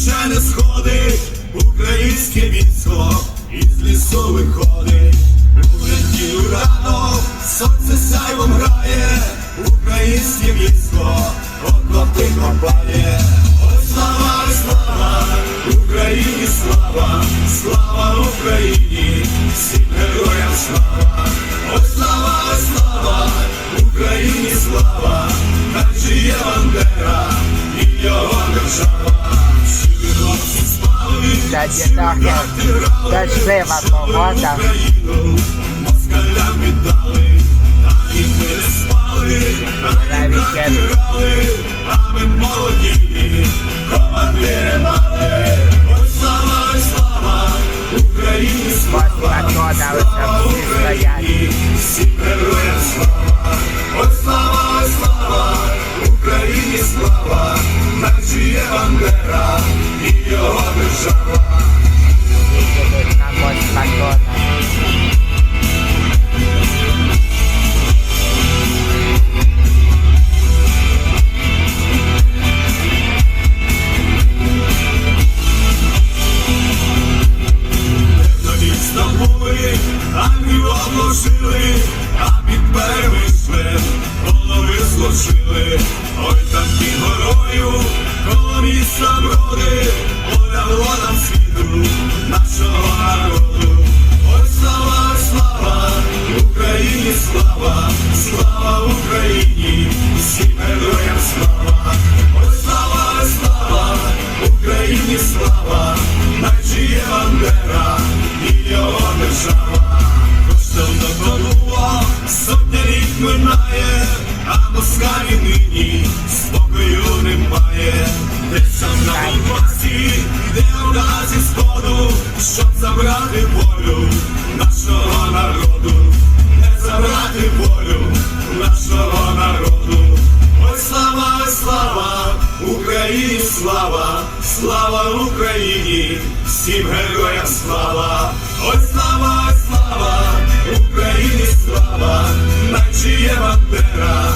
Ще не сходить, українське військо із лісу виходить, у рано, сонце сяйвом грає, українське військо, окопи копає, ой слава, слава, Україні слава, слава Україні, всім героям слава, ой слава. Слава, ой, слава, Україні слава, наче є бандера і його держава. Ой, такі горою, коло міста броди, поляло нам світу нашого народу. Ой, слава, слава, Україні слава, слава Україні, всім героям слава. Ой, слава, слава, Україні слава, наче є бандера і його держава. Зі сходу, щоб забрати волю нашого народу, не забрати волю нашого народу. Ой, слава, ой, слава, Україні слава, слава Україні, всім героям слава, ой, слава, ой, слава, Україні слава, наче є бандера